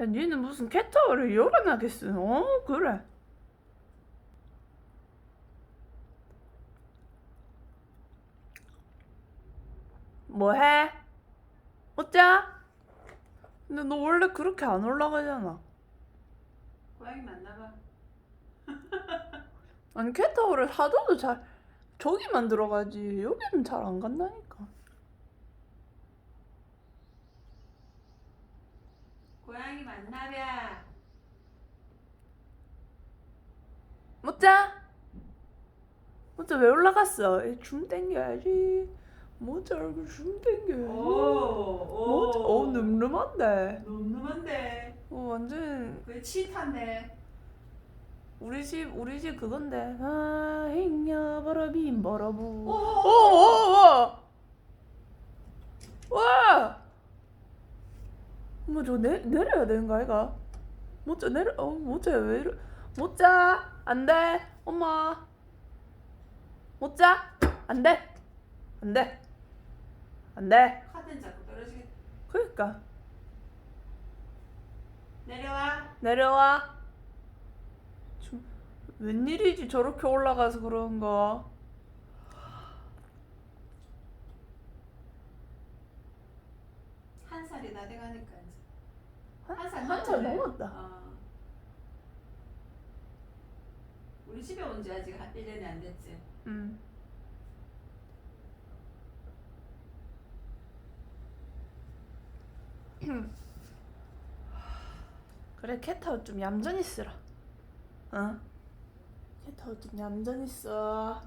야, 니는 무슨 캣타워를 열어놔겠어? 어, 그래. 뭐 해? 어짜? 근데 너 원래 그렇게 안 올라가잖아. 고양이 만나봐. 아니 캣타워를 사줘도 잘 저기만 들어가지 여기는 잘 안 간다니까. 고양이 만나봐. 모짜? 모짜 왜 올라갔어? 이줌 땡겨야지. 모짜 얼굴 줌 땡겨야지. 모짜 어 늠름한데. 늠름한데. 어 완전 그 치탄데. 우리 집 우리 집 그건데. 아 행야 버러빔 버러부. 오. 오 오오. 와. 뭐저 내 내려야 되는 거 아이가? 모짜 내려 어 모짜 왜 이래? 모짜 안돼 엄마. 모짜 안돼 안돼 안돼. 카든 자꾸 떨어지게. 그러니까 내려와. 내려와. 좀, 웬일이지 저렇게 올라가서 그런가? 한 살이 다 돼가니까 이제. 한- 한살 한살 넘었다. 어. 우리 집에 온 지 아직 한 1년이 안 됐지. 음. 그래 캣타워 좀 얌전히 쓰라. 어? 캣타워 좀 얌전히 써.